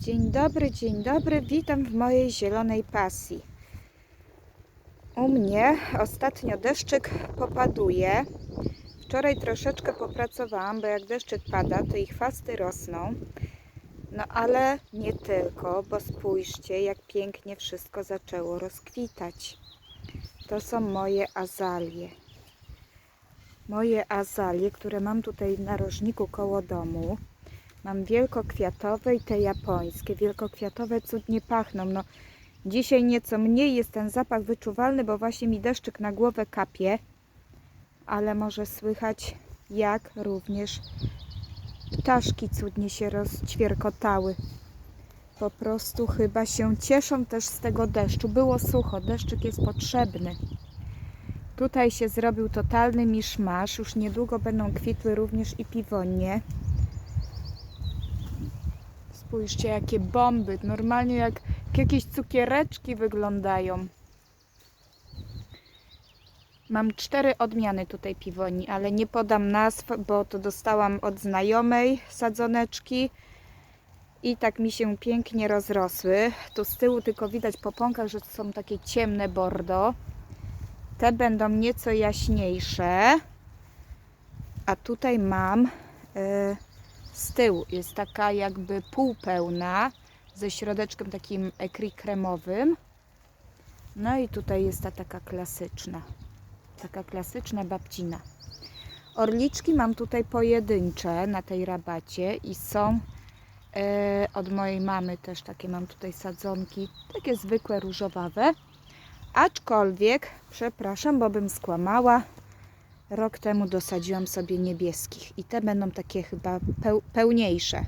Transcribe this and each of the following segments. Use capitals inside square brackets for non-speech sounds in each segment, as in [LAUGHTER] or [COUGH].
Dzień dobry, dzień dobry. Witam w mojej zielonej pasji. U mnie ostatnio deszczyk popaduje. Wczoraj troszeczkę popracowałam, bo jak deszczyk pada, to ich chwasty rosną. No ale nie tylko, bo spójrzcie, jak pięknie wszystko zaczęło rozkwitać. To są moje azalie. Moje azalie, które mam tutaj w narożniku koło domu. Mam wielkokwiatowe i te japońskie. Wielkokwiatowe cudnie pachną. No, dzisiaj nieco mniej jest ten zapach wyczuwalny, bo właśnie mi deszczyk na głowę kapie. Ale może słychać, jak również ptaszki cudnie się rozćwierkotały. Po prostu chyba się cieszą też z tego deszczu. Było sucho, deszczyk jest potrzebny. Tutaj się zrobił totalny miszmasz. Już niedługo będą kwitły również i piwonie. Spójrzcie, jakie bomby. Normalnie jak, jak jakieś cukiereczki wyglądają. Mam cztery odmiany tutaj piwoni, ale nie podam nazw, bo to dostałam od znajomej sadzoneczki i tak mi się pięknie rozrosły. Tu z tyłu tylko widać po pąkach, że to są takie ciemne bordo. Te będą nieco jaśniejsze. A tutaj mam y, z tyłu jest taka jakby półpełna ze środeczkiem takim ekri kremowym. No i tutaj jest ta taka klasyczna. Taka klasyczna babcina. Orliczki mam tutaj pojedyncze na tej rabacie i są e, od mojej mamy też takie mam tutaj sadzonki, takie zwykłe różowawe. Aczkolwiek, przepraszam, bo bym skłamała, rok temu dosadziłam sobie niebieskich i te będą takie chyba peł, pełniejsze.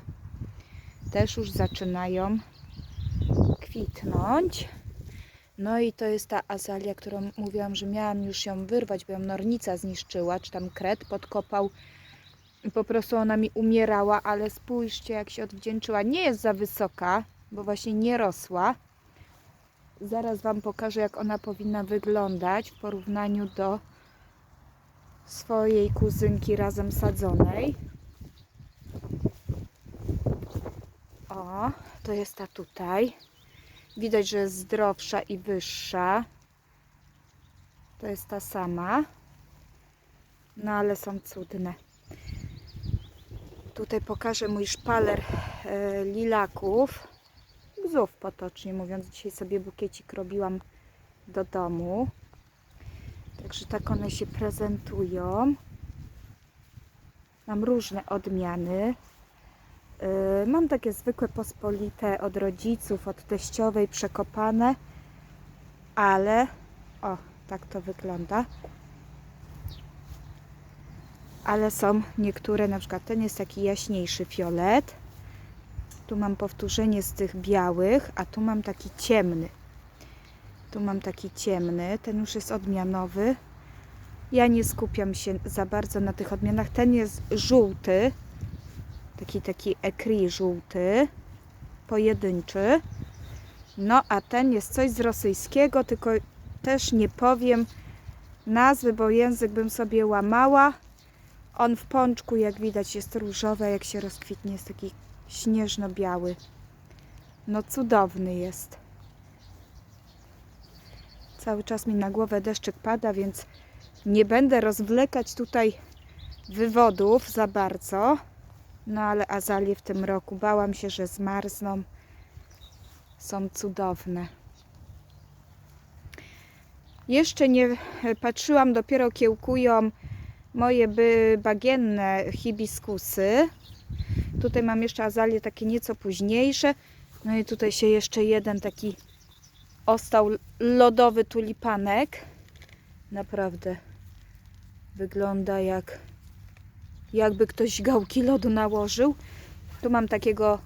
Też już zaczynają kwitnąć. No i to jest ta azalia, którą mówiłam, że miałam już ją wyrwać, bo ją nornica zniszczyła, czy tam kret podkopał. Po prostu ona mi umierała, ale spójrzcie jak się odwdzięczyła. Nie jest za wysoka, bo właśnie nie rosła. Zaraz Wam pokażę, jak ona powinna wyglądać w porównaniu do swojej kuzynki razem sadzonej. O, to jest ta tutaj. Widać, że jest zdrowsza i wyższa. To jest ta sama. No ale są cudne. Tutaj pokażę mój szpaler e, lilaków. Bzów potocznie mówiąc. Dzisiaj sobie bukiecik robiłam do domu. Także tak one się prezentują. Mam różne odmiany. Yy, Mam takie zwykłe pospolite od rodziców, od teściowej, przekopane, ale o, tak to wygląda. Ale są niektóre, na przykład ten jest taki jaśniejszy fiolet. Tu mam powtórzenie z tych białych, a tu mam taki ciemny. Tu mam taki ciemny, ten już jest odmianowy. Ja nie skupiam się za bardzo na tych odmianach. Ten jest żółty, taki taki ekri żółty, pojedynczy. No a ten jest coś z rosyjskiego, tylko też nie powiem nazwy, bo język bym sobie łamała. On w pączku, jak widać, jest różowy, jak się rozkwitnie, jest taki śnieżno-biały. No cudowny jest. Cały czas mi na głowę deszczyk pada, więc nie będę rozwlekać tutaj wywodów za bardzo. No ale azalie w tym roku bałam się, że zmarzną. Są cudowne. Jeszcze nie patrzyłam, dopiero kiełkują moje bagienne hibiskusy. Tutaj mam jeszcze azalie takie nieco późniejsze. No i tutaj się jeszcze jeden taki ostał lodowy tulipanek. Naprawdę wygląda jak jakby ktoś gałki lodu nałożył. Tu mam takiego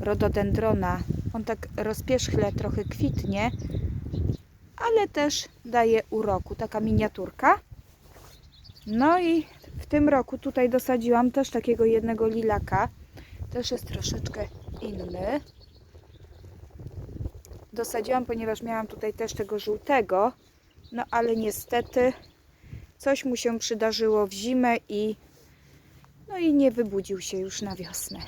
rododendrona. On tak rozpierzchle trochę kwitnie, ale też daje uroku. Taka miniaturka. No i w tym roku tutaj dosadziłam też takiego jednego lilaka. Też jest troszeczkę inny. Dosadziłam, ponieważ miałam tutaj też tego żółtego. No ale niestety coś mu się przydarzyło w zimę i no i nie wybudził się już na wiosnę.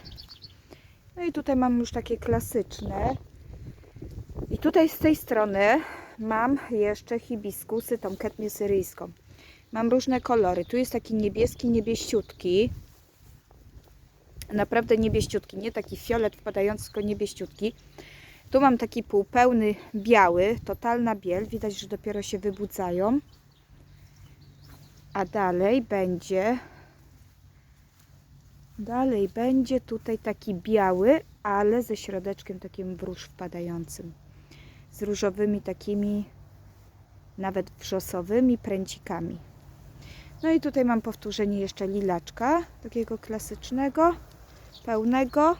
No i tutaj mam już takie klasyczne. I tutaj z tej strony mam jeszcze hibiskusy, tą ketmię syryjską. Mam różne kolory. Tu jest taki niebieski, niebieściutki. Naprawdę niebieściutki, nie taki fiolet wpadający, tylko niebieściutki. Tu mam taki półpełny biały, totalna biel. Widać, że dopiero się wybudzają. A dalej będzie dalej będzie tutaj taki biały, ale ze środeczkiem takim w róż wpadającym. Z różowymi takimi nawet wrzosowymi pręcikami. No i tutaj mam powtórzenie jeszcze lilaczka, takiego klasycznego, pełnego.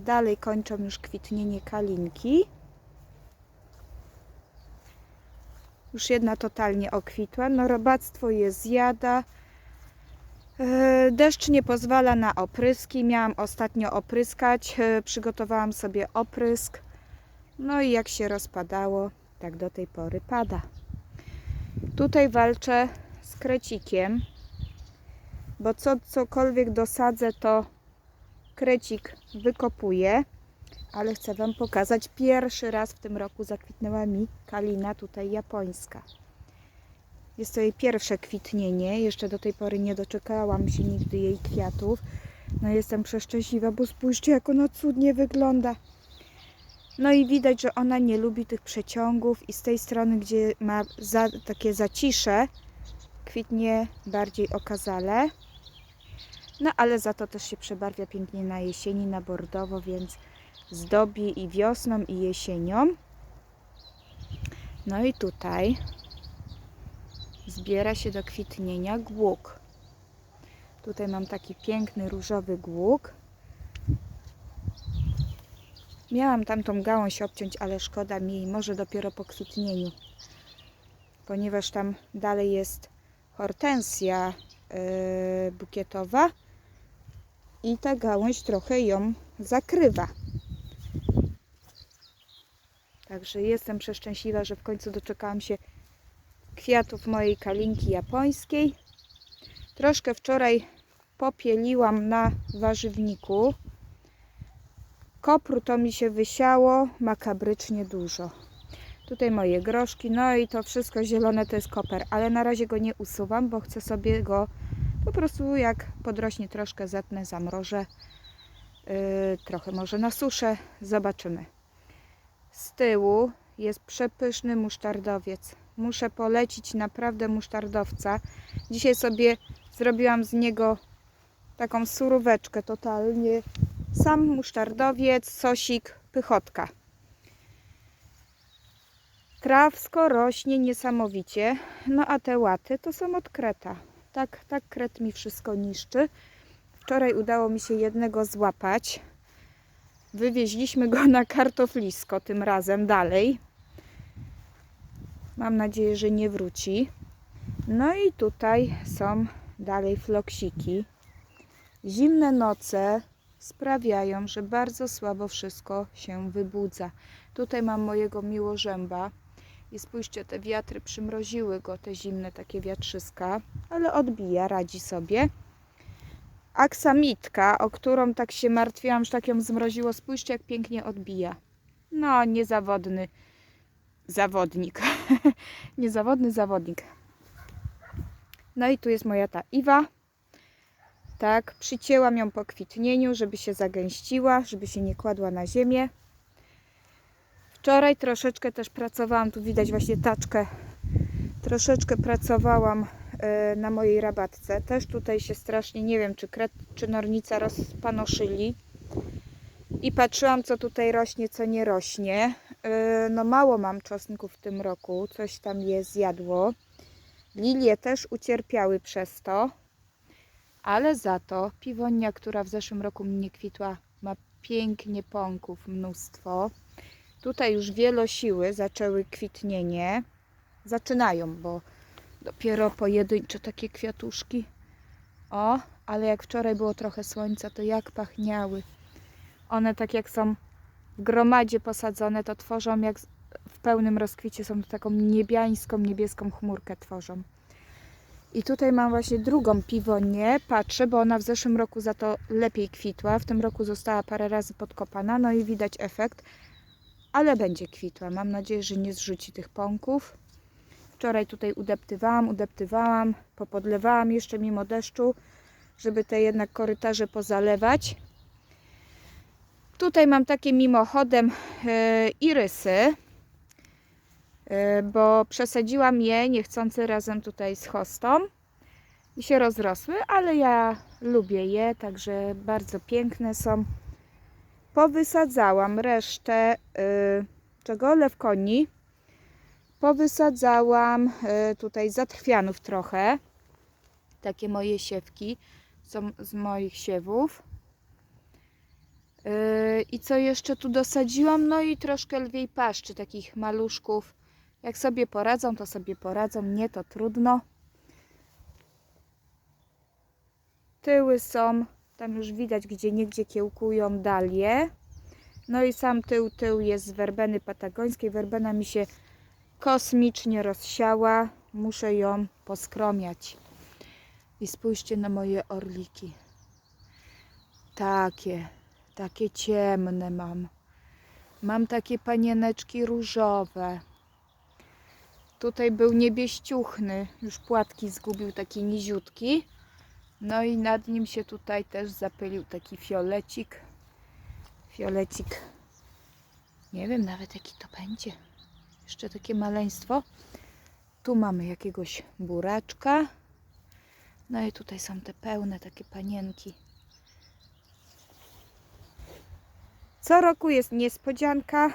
Dalej kończą już kwitnienie kalinki. Już jedna totalnie okwitła. No robactwo je zjada. E, Deszcz nie pozwala na opryski. Miałam ostatnio opryskać. E, Przygotowałam sobie oprysk. No i jak się rozpadało, tak do tej pory pada. Tutaj walczę z krecikiem, bo co, cokolwiek dosadzę, to krecik wykopuje. Ale chcę Wam pokazać, pierwszy raz w tym roku zakwitnęła mi kalina tutaj japońska. Jest to jej pierwsze kwitnienie. Jeszcze do tej pory nie doczekałam się nigdy jej kwiatów. No jestem przeszczęśliwa, bo spójrzcie jak ona cudnie wygląda. No i widać, że ona nie lubi tych przeciągów i z tej strony, gdzie ma za, takie zacisze, kwitnie bardziej okazale. No ale za to też się przebarwia pięknie na jesieni, na bordowo, więc zdobi i wiosną i jesienią. No i tutaj zbiera się do kwitnienia głuk. Tutaj mam taki piękny różowy głuk. Miałam tamtą gałąź obciąć, ale szkoda mi może dopiero po kwitnieniu. Ponieważ tam dalej jest hortensja yy, bukietowa i ta gałąź trochę ją zakrywa. Także jestem przeszczęśliwa, że w końcu doczekałam się kwiatów mojej kalinki japońskiej. Troszkę wczoraj popieliłam na warzywniku. Kopru to mi się wysiało makabrycznie dużo. Tutaj moje groszki, no i to wszystko zielone to jest koper, ale na razie go nie usuwam, bo chcę sobie go po prostu jak podrośnie troszkę zetnę, zamrożę. Yy, trochę może na suszę, zobaczymy. Z tyłu jest przepyszny musztardowiec. Muszę polecić naprawdę musztardowca. Dzisiaj sobie zrobiłam z niego taką suróweczkę totalnie. Sam musztardowiec, sosik, pychotka. Trawsko rośnie niesamowicie. No a te łaty to są od kreta. Tak, tak kret mi wszystko niszczy. Wczoraj udało mi się jednego złapać. Wywieźliśmy go na kartoflisko tym razem dalej. Mam nadzieję, że nie wróci. No i tutaj są dalej floksiki. Zimne noce sprawiają, że bardzo słabo wszystko się wybudza. Tutaj mam mojego miłożęba i spójrzcie, te wiatry przymroziły go, te zimne takie wiatrzyska, ale odbija, radzi sobie. Aksamitka, o którą tak się martwiłam, że tak ją zmroziło, spójrzcie jak pięknie odbija. No, niezawodny zawodnik. [LAUGHS] niezawodny zawodnik. No i tu jest moja ta Iwa. Tak, przycięłam ją po kwitnieniu, żeby się zagęściła, żeby się nie kładła na ziemię. Wczoraj troszeczkę też pracowałam, tu widać właśnie taczkę. Troszeczkę pracowałam e, na mojej rabatce. Też tutaj się strasznie, nie wiem czy kret, czy nornica rozpanoszyli. I patrzyłam co tutaj rośnie, co nie rośnie. E, No mało mam czosnków w tym roku, coś tam je zjadło. Lilie też ucierpiały przez to. Ale za to piwonia, która w zeszłym roku mi nie kwitła, ma pięknie pąków, mnóstwo. Tutaj już wielosiły zaczęły kwitnienie. Zaczynają, bo dopiero pojedyncze takie kwiatuszki. O, ale jak wczoraj było trochę słońca, to jak pachniały. One tak jak są w gromadzie posadzone, to tworzą jak w pełnym rozkwicie, są taką niebiańską, niebieską chmurkę tworzą. I tutaj mam właśnie drugą piwonię. Patrzę, bo ona w zeszłym roku za to lepiej kwitła. W tym roku została parę razy podkopana, no i widać efekt. Ale będzie kwitła. Mam nadzieję, że nie zrzuci tych pąków. Wczoraj tutaj udeptywałam, udeptywałam, popodlewałam jeszcze mimo deszczu, żeby te jednak korytarze pozalewać. Tutaj mam takie mimochodem e, irysy, e, bo przesadziłam je niechcący razem tutaj z hostą i się rozrosły, ale ja lubię je, także bardzo piękne są. Powysadzałam resztę e, czego? Lewkoni. Powysadzałam e, tutaj zatrwianów trochę. Takie moje siewki są z moich siewów. Yy, I co jeszcze tu dosadziłam? No i troszkę lwiej paszczy, takich maluszków. Jak sobie poradzą, to sobie poradzą. Nie, to trudno. Tyły są, tam już widać, gdzie niegdzie kiełkują dalie. No i sam tył, tył jest z werbeny patagońskiej. Werbena mi się kosmicznie rozsiała. Muszę ją poskromiać. I spójrzcie na moje orliki. Takie, takie ciemne mam. Mam takie panieneczki różowe. Tutaj był niebieściuchny, już płatki zgubił, taki niziutki. No i nad nim się tutaj też zapylił taki fiolecik. Fiolecik. Nie wiem nawet jaki to będzie. Jeszcze takie maleństwo. Tu mamy jakiegoś buraczka. No i tutaj są te pełne takie panienki. Co roku jest niespodzianka,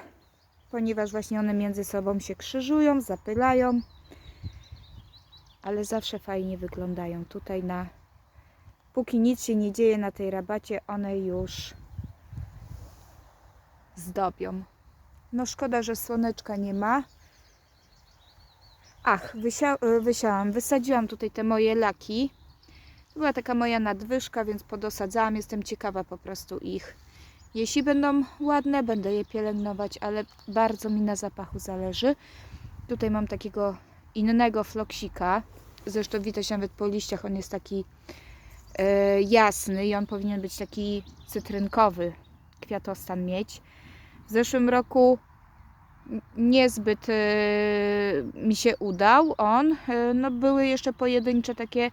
ponieważ właśnie one między sobą się krzyżują, zapylają, ale zawsze fajnie wyglądają. Tutaj na póki nic się nie dzieje na tej rabacie, one już zdobią. No szkoda, że słoneczka nie ma. Ach, wysia wysiałam, wysadziłam tutaj te moje laki. To była taka moja nadwyżka, więc podosadzałam. Jestem ciekawa po prostu ich. Jeśli będą ładne, będę je pielęgnować, ale bardzo mi na zapachu zależy. Tutaj mam takiego innego floksika. Zresztą widać nawet po liściach, on jest taki jasny i on powinien być taki cytrynkowy kwiatostan mieć. W zeszłym roku niezbyt e, mi się udał on. E, no były jeszcze pojedyncze takie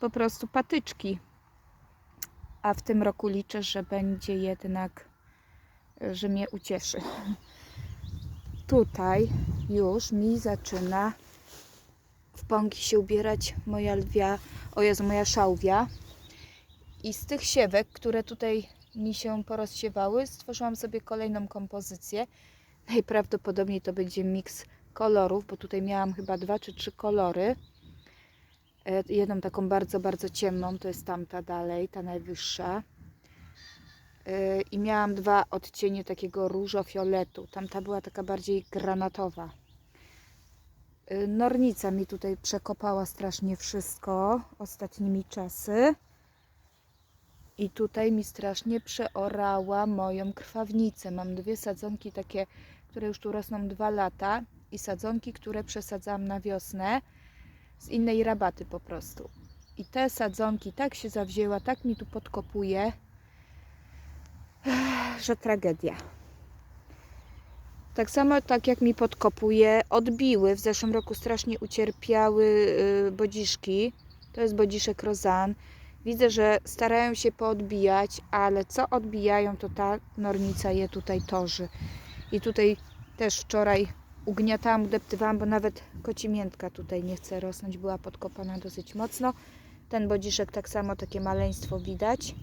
po prostu patyczki. A w tym roku liczę, że będzie jednak, e, że mnie ucieszy. [LAUGHS] Tutaj już mi zaczyna w pąki się ubierać moja lwia, o Jezu, moja szałwia. I z tych siewek, które tutaj mi się porozsiewały, stworzyłam sobie kolejną kompozycję. Najprawdopodobniej to będzie miks kolorów, bo tutaj miałam chyba dwa czy trzy kolory. E, Jedną taką bardzo, bardzo ciemną, to jest tamta dalej, ta najwyższa. E, I miałam dwa odcienie takiego różo-fioletu. Tamta była taka bardziej granatowa. E, Nornica mi tutaj przekopała strasznie wszystko ostatnimi czasy. I tutaj mi strasznie przeorała moją krwawnicę. Mam dwie sadzonki takie, które już tu rosną dwa lata i sadzonki, które przesadzałam na wiosnę z innej rabaty po prostu. I te sadzonki tak się zawzięła, tak mi tu podkopuje, [SIGHS] że tragedia. Tak samo tak jak mi podkopuje, odbiły. W zeszłym roku strasznie ucierpiały y, bodziszki. To jest bodziszek rozan. Widzę, że starają się poodbijać, ale co odbijają, to ta nornica je tutaj torzy. I tutaj też wczoraj ugniatałam, udeptywałam, bo nawet kocimiętka tutaj nie chce rosnąć, była podkopana dosyć mocno. Ten bodziszek tak samo, takie maleństwo widać.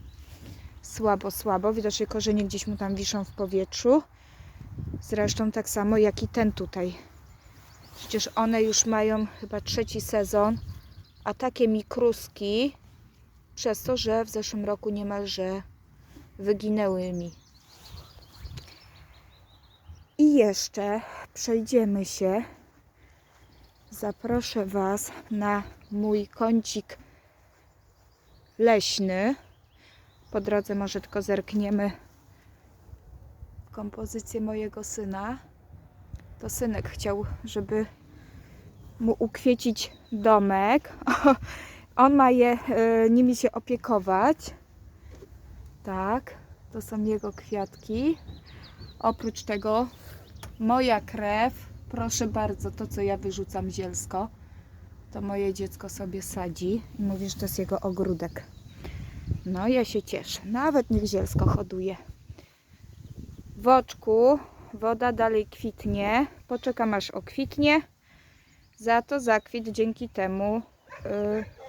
Słabo, słabo. Widocznie korzenie gdzieś mu tam wiszą w powietrzu. Zresztą tak samo jak i ten tutaj. Przecież one już mają chyba trzeci sezon, a takie mikruski przez to, że w zeszłym roku niemalże wyginęły mi. I jeszcze przejdziemy się. Zaproszę Was na mój kącik leśny. Po drodze może tylko zerkniemy kompozycję mojego syna. To synek chciał, żeby mu ukwiecić domek. [LAUGHS] On ma je, e, nimi się opiekować. Tak, to są jego kwiatki. Oprócz tego moja krew, proszę bardzo, to co ja wyrzucam zielsko, to moje dziecko sobie sadzi i mówi, że to jest jego ogródek. No ja się cieszę, nawet niech zielsko hoduje. W oczku woda dalej kwitnie, poczekam aż okwitnie, za to zakwit dzięki temu yy,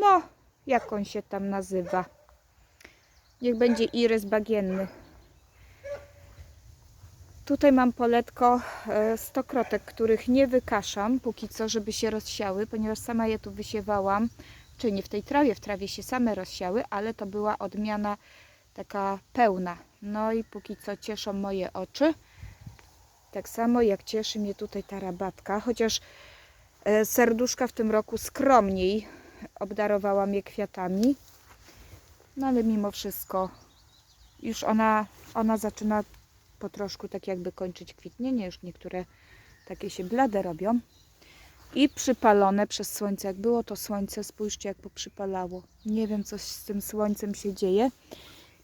no, jak on się tam nazywa? Niech będzie irys bagienny. Tutaj mam poletko e, stokrotek, których nie wykaszam póki co, żeby się rozsiały, ponieważ sama je tu wysiewałam, czy nie w tej trawie, w trawie się same rozsiały, ale to była odmiana taka pełna. No i póki co cieszą moje oczy. Tak samo jak cieszy mnie tutaj ta rabatka, chociaż serduszka w tym roku skromniej obdarowałam je kwiatami. No ale mimo wszystko już ona, ona zaczyna po troszku tak jakby kończyć kwitnienie. Już niektóre takie się blade robią. I przypalone przez słońce. Jak było to słońce, spójrzcie jak poprzypalało. Nie wiem coś z tym słońcem się dzieje.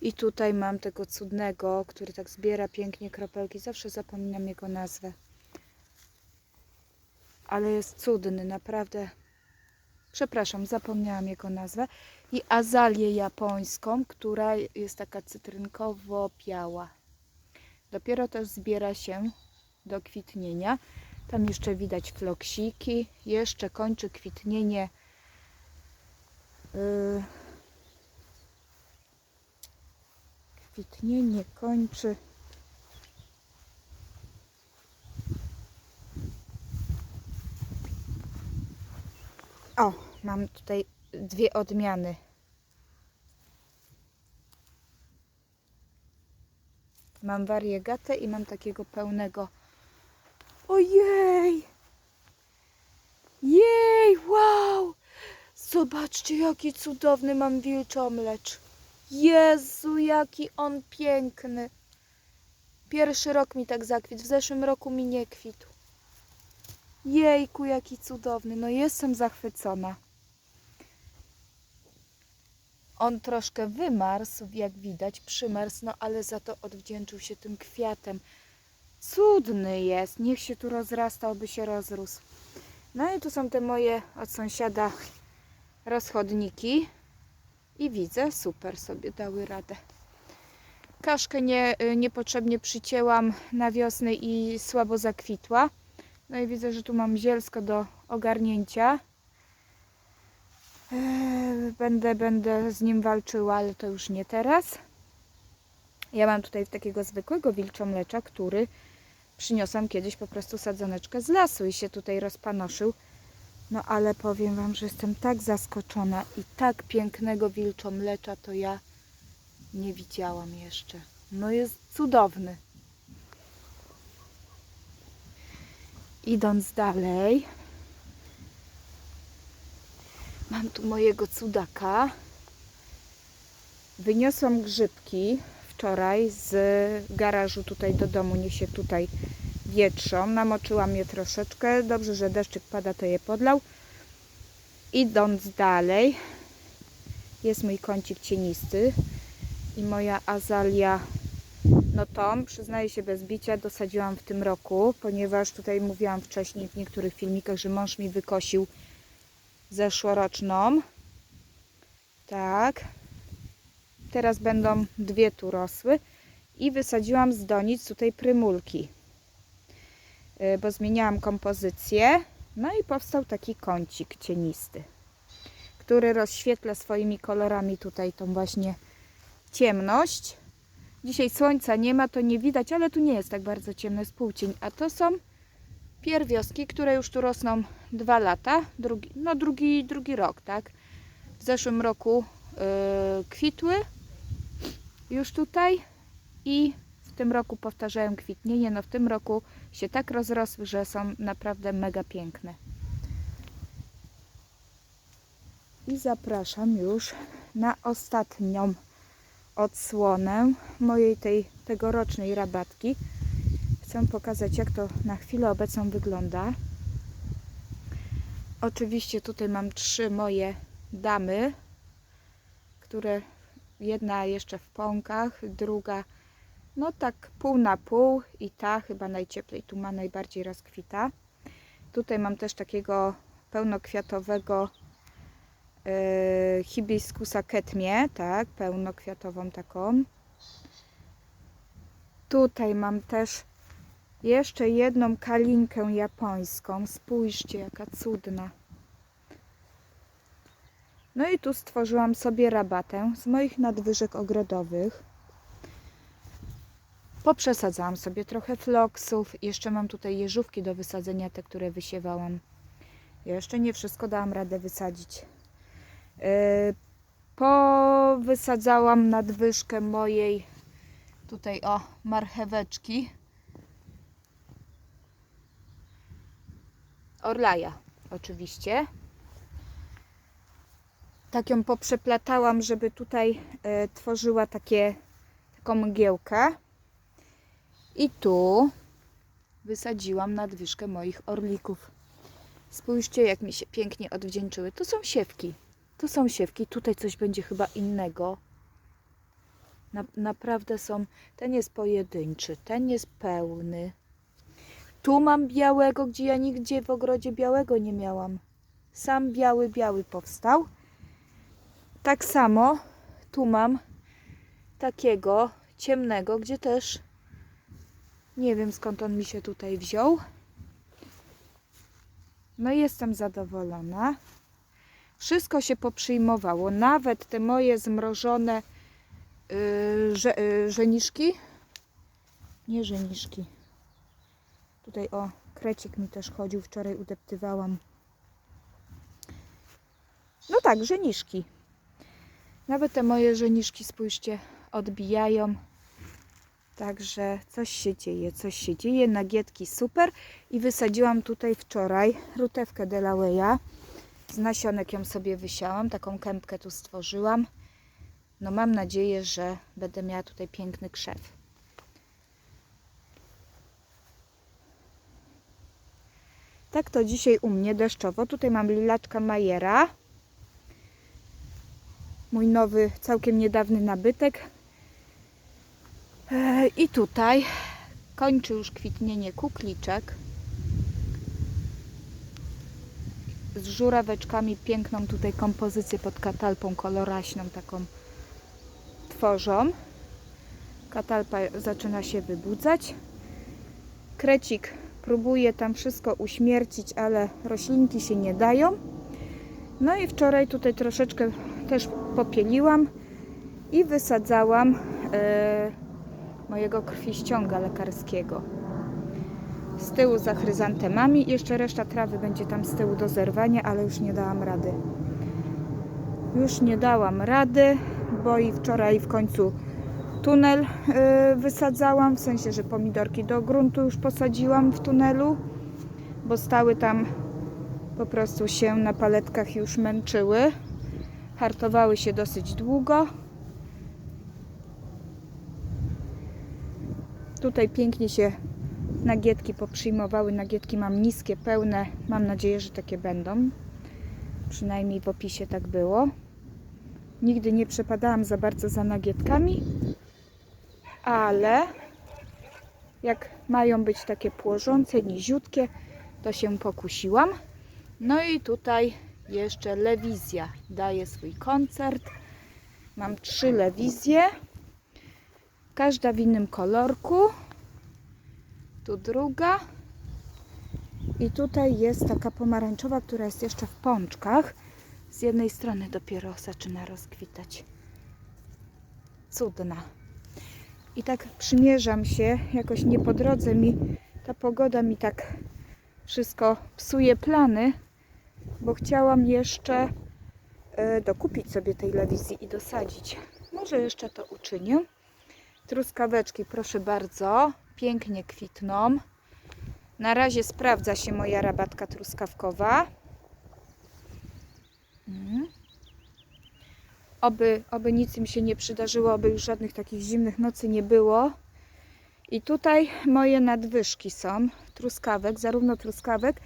I tutaj mam tego cudnego, który tak zbiera pięknie kropelki. Zawsze zapominam jego nazwę. Ale jest cudny, naprawdę. Przepraszam, zapomniałam jego nazwę. I azalię japońską, która jest taka cytrynkowo-biała. Dopiero też zbiera się do kwitnienia. Tam jeszcze widać floksiki. Jeszcze kończy kwitnienie yy, kwitnienie kończy o, mam tutaj dwie odmiany. Mam wariegatę i mam takiego pełnego. Ojej! Jej, wow! Zobaczcie jaki cudowny mam wilczomlecz. Jezu, jaki on piękny. Pierwszy rok mi tak zakwitł, w zeszłym roku mi nie kwitł. Jejku, jaki cudowny. No jestem zachwycona. On troszkę wymarzł, jak widać, przymarzł, no ale za to odwdzięczył się tym kwiatem. Cudny jest. Niech się tu rozrasta, aby się rozrósł. No i tu są te moje od sąsiada rozchodniki. I widzę, super sobie dały radę. Kaszkę nie, niepotrzebnie przycięłam na wiosnę i słabo zakwitła. No i widzę, że tu mam zielsko do ogarnięcia. Eee, Będę, będę z nim walczyła, ale to już nie teraz. Ja mam tutaj takiego zwykłego wilczomlecza, który przyniosłam kiedyś po prostu sadzoneczkę z lasu i się tutaj rozpanoszył. No ale powiem Wam, że jestem tak zaskoczona i tak pięknego wilczomlecza to ja nie widziałam jeszcze. No jest cudowny. Idąc dalej, mam tu mojego cudaka. Wyniosłam grzybki wczoraj z garażu tutaj do domu, nie się tutaj wietrzą. Namoczyłam je troszeczkę. Dobrze, że deszczyk pada, to je podlał. Idąc dalej, jest mój kącik cienisty i moja azalia no tą, przyznaję się bez bicia, dosadziłam w tym roku, ponieważ tutaj mówiłam wcześniej w niektórych filmikach, że mąż mi wykosił zeszłoroczną. Tak. Teraz będą dwie tu rosły. I wysadziłam z donic tutaj prymulki. Y, bo zmieniałam kompozycję. No i powstał taki kącik cienisty, który rozświetla swoimi kolorami tutaj tą właśnie ciemność. Dzisiaj słońca nie ma, to nie widać, ale tu nie jest tak bardzo ciemno, jest półcień. A to są pierwioski, które już tu rosną dwa lata, drugi, no drugi, drugi rok, tak? W zeszłym roku yy, kwitły już tutaj i w tym roku powtarzają kwitnienie. No w tym roku się tak rozrosły, że są naprawdę mega piękne. I zapraszam już na ostatnią odsłonę mojej tej tegorocznej rabatki. Chcę pokazać, jak to na chwilę obecną wygląda. Oczywiście tutaj mam trzy moje damy, które jedna jeszcze w pąkach, druga no tak pół na pół i ta chyba najcieplej tu ma najbardziej rozkwita. Tutaj mam też takiego pełnokwiatowego hibiskusa ketmie, tak, pełnokwiatową taką. Tutaj mam też jeszcze jedną kalinkę japońską. Spójrzcie, jaka cudna. No i tu stworzyłam sobie rabatę z moich nadwyżek ogrodowych. Poprzesadzałam sobie trochę floksów. Jeszcze mam tutaj jeżówki do wysadzenia, te, które wysiewałam. Jeszcze nie wszystko dałam radę wysadzić. Yy, powysadzałam nadwyżkę mojej tutaj o marcheweczki. Orlaja oczywiście. Tak ją poprzeplatałam, żeby tutaj e, tworzyła takie, taką mgiełkę. I tu wysadziłam nadwyżkę moich orlików. Spójrzcie, jak mi się pięknie odwdzięczyły. To są siewki. To są siewki. Tutaj coś będzie chyba innego. Na, naprawdę są. Ten jest pojedynczy, ten jest pełny. Tu mam białego, gdzie ja nigdzie w ogrodzie białego nie miałam. Sam biały, biały powstał. Tak samo tu mam takiego ciemnego, gdzie też nie wiem skąd on mi się tutaj wziął. No i jestem zadowolona. Wszystko się poprzyjmowało, nawet te moje zmrożone yy, że, yy, żeniszki. Nie żeniszki. Tutaj o, krecik mi też chodził, wczoraj udeptywałam. No tak, żeniszki. Nawet te moje żeniszki, spójrzcie, odbijają. Także coś się dzieje, coś się dzieje. Nagietki super. I wysadziłam tutaj wczoraj rutewkę Delaware. Z nasionek ją sobie wysiałam. Taką kępkę tu stworzyłam. No mam nadzieję, że będę miała tutaj piękny krzew. Tak to dzisiaj u mnie deszczowo. Tutaj mam lilaczka Majera. Mój nowy, całkiem niedawny nabytek. E, I tutaj kończy już kwitnienie kukliczek. Z żuraweczkami piękną tutaj kompozycję pod katalpą koloraśną taką tworzą. Katalpa zaczyna się wybudzać. Krecik próbuje tam wszystko uśmiercić, ale roślinki się nie dają. No i wczoraj tutaj troszeczkę też popieliłam i wysadzałam e, mojego krwiściąga lekarskiego. Z tyłu za chryzantemami. Jeszcze reszta trawy będzie tam z tyłu do zerwania, ale już nie dałam rady. Już nie dałam rady, bo i wczoraj w końcu tunel y, wysadzałam, w sensie, że pomidorki do gruntu już posadziłam w tunelu, bo stały tam po prostu się na paletkach już męczyły. Hartowały się dosyć długo. Tutaj pięknie się nagietki poprzyjmowały. Nagietki mam niskie, pełne. Mam nadzieję, że takie będą. Przynajmniej w opisie tak było. Nigdy nie przepadałam za bardzo za nagietkami, ale jak mają być takie płożące, niziutkie, to się pokusiłam. No i tutaj jeszcze lewizja daje swój koncert. Mam trzy lewizje, każda w innym kolorku. Tu druga. I tutaj jest taka pomarańczowa, która jest jeszcze w pączkach. Z jednej strony dopiero zaczyna rozkwitać. Cudna. I tak przymierzam się, jakoś nie po drodze mi ta pogoda mi tak wszystko psuje plany, bo chciałam jeszcze e, dokupić sobie tej lewizji i dosadzić. Może jeszcze to uczynię. Truskaweczki, proszę bardzo, pięknie kwitną. Na razie sprawdza się moja rabatka truskawkowa. Mm. Oby, oby nic im się nie przydarzyło, oby już żadnych takich zimnych nocy nie było I tutaj moje nadwyżki są truskawek, zarówno truskawek,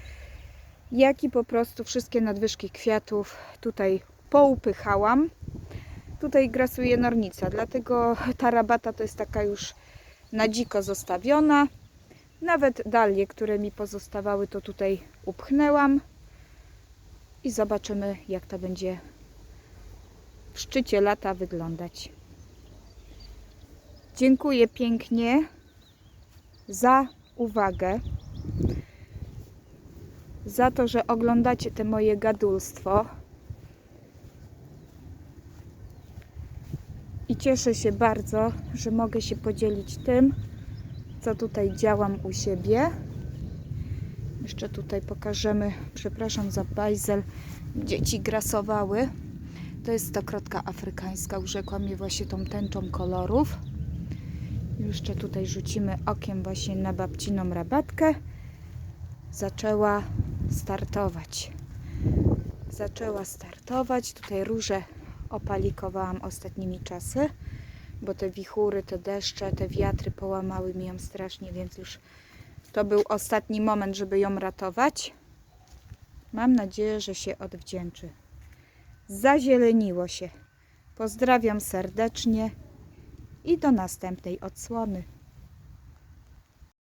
jak i po prostu wszystkie nadwyżki kwiatów tutaj poupychałam. Tutaj grasuje nornica, dlatego ta rabata to jest taka już na dziko zostawiona. Nawet dalie, które mi pozostawały, to tutaj upchnęłam. I zobaczymy, jak to będzie w szczycie lata wyglądać. Dziękuję pięknie za uwagę, za to, że oglądacie te moje gadulstwo. Cieszę się bardzo, że mogę się podzielić tym, co tutaj działam u siebie. Jeszcze tutaj pokażemy, przepraszam za bajzel, dzieci grasowały. To jest stokrotka afrykańska, urzekła mnie właśnie tą tęczą kolorów. Jeszcze tutaj rzucimy okiem właśnie na babciną rabatkę. Zaczęła startować. Zaczęła startować. Tutaj róże opalikowałam ostatnimi czasy, bo te wichury, te deszcze, te wiatry połamały mi ją strasznie, więc już to był ostatni moment, żeby ją ratować. Mam nadzieję, że się odwdzięczy. Zazieleniło się. Pozdrawiam serdecznie i do następnej odsłony.